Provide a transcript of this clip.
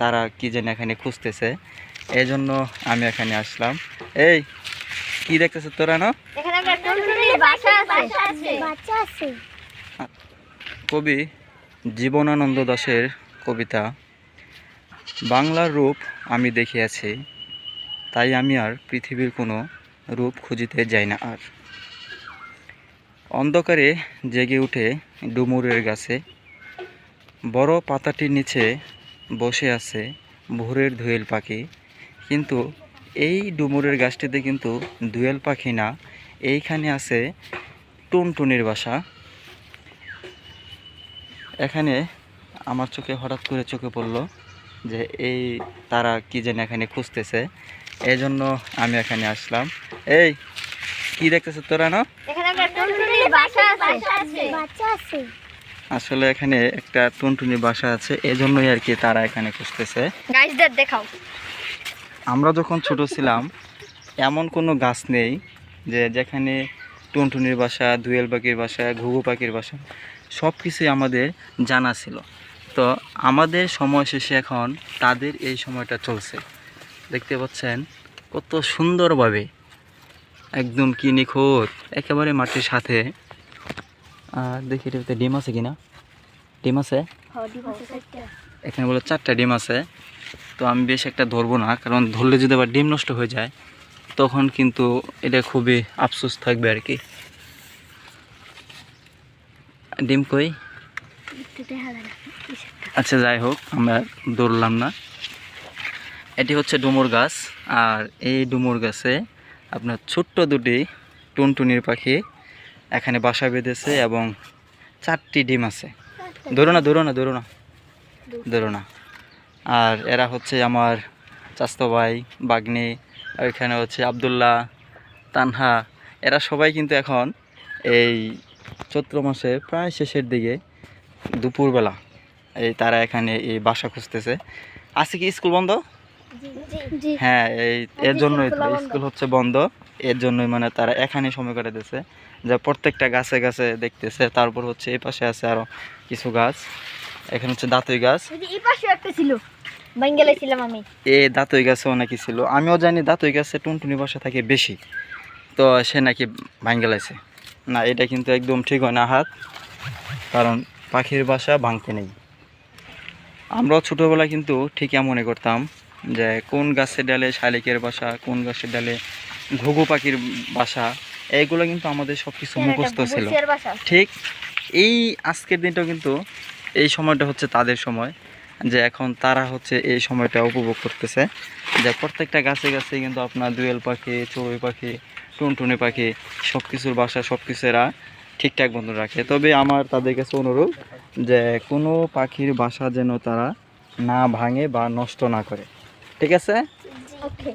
তারা কি যেন এখানে খুঁজতেছে। এই জন্য আমি এখানে আসলাম। এই কি দেখতেছে তোরা না? এখানে একটা টুনটুনির বাসা আছে। বাচ্চা আছে। কবি জীবনানন্দ দাশের কবিতা বাংলার রূপ আমি দেখিয়াছি তাই আমি আর পৃথিবীর কোনো রূপ খুঁজিতে যাই না আর। অন্ধকারে জেগে উঠে ডুমুরের গাছে বড় পাতাটির নিচে বসে আছে ভোরের ধুয়েল পাখি। কিন্তু এই ডুমুরের গাছটিতে কিন্তু দুয়েল পাখি না। এইখানে আছে টুনটুনির বাসা। এখানে আমার চোখে হঠাৎ করে চোখে পড়ল যে এই তারা কি যেন এখানে খুঁজতেছে। এই জন্য আমি এখানে আসলাম। এই কি দেখতেছে তোরা না? আসলে এখানে একটা টুনটুনি বাসা আছে এই জন্যই আর কি তারা এখানে খুঁজতেছে। গাইসদের দেখাও। আমরা যখন ছোট ছিলাম এমন কোনো গাছ নেই যে যেখানে টুনটুনির বাসা দুয়েল পাখির বাসা ঘুঘু পাখির বাসা সব কিছুই আমাদের জানা ছিল। তো আমাদের সময় শেষে এখন তাদের এই সময়টা চলছে। দেখতে পাচ্ছেন কত সুন্দরভাবে একদম কি নিখুঁত একেবারে মাটির সাথে আর দেখি এটাতে ডিম আছে কিনা? ডিম আছে? এখানে বলে চারটা ডিম আছে। তো আমি বেশ একটা ধরবো না কারণ ধরলে যদি আবার ডিম নষ্ট হয়ে যায় তখন কিন্তু এটা খুবই আফসোস থাকবে আর কি। ডিম কই? আচ্ছা যাই হোক আমরা দৌড়লাম না। এটি হচ্ছে ডুমুর গাছ আর এই ডুমুর গাছে আপনার ছোট্ট দুটি টুনটুনির পাখি এখানে বাসা বেঁধেছে এবং চারটি ডিম আছে। ধরো না ধরো না ধরো না ধরো না। আর এরা হচ্ছে আমার চাস্তো ভাই বাগ্নি এখানে হচ্ছে আবদুল্লাহ তানহা। এরা সবাই কিন্তু এখন এই চৈত্র মাসে প্রায় শেষের দিকে দুপুরবেলা এই তারা এখানে এই বাসা খুঁজতেছে। আছে কি স্কুল বন্ধ? হ্যাঁ এই এর জন্যই তো স্কুল হচ্ছে বন্ধ। এর জন্যই মানে তারা এখানে সময় কাটাতেছে যে প্রত্যেকটা গাছে গাছে দেখতেছে। তারপর হচ্ছে এই পাশে আছে আরও কিছু গাছ। এখানে হচ্ছে দাঁতই গাছ। এই পাশে একটা ছিল বেঙ্গলে ছিলাম আমি। এ দাঁতই গাছে অনেকই ছিল। আমিও জানি দাঁতই গাছে টুনটুনি বাসা থাকে বেশি তো সে নাকি ভাঙ্গেলাইছে না এটা কিন্তু একদম ঠিক হয় না হাত কারণ পাখির বাসা ভাঙতে নেই। আমরাও ছোটোবেলায় কিন্তু ঠিক এমনই করতাম যে কোন গাছের ডালে শালিকের বাসা কোন গাছের ডালে ঘুঘু পাখির বাসা এইগুলো কিন্তু আমাদের সব কিছু মুখস্থ ছিল। ঠিক এই আজকের দিনটাও কিন্তু এই সময়টা হচ্ছে তাদের সময় যে এখন তারা হচ্ছে এই সময়টা উপভোগ করতেছে। যে প্রত্যেকটা গাছে গাছে কিন্তু আপনার দুয়েল পাখি চড়ুই পাখি টুনটুনি পাখি সব কিছুর বাসা সব কিছু এরা ঠিকঠাক বন্ধ রাখে। তবে আমার তাদের কাছে অনুরোধ যে কোনো পাখির বাসা যেন তারা না ভাঙে বা নষ্ট না করে। ঠিক আছে? ওকে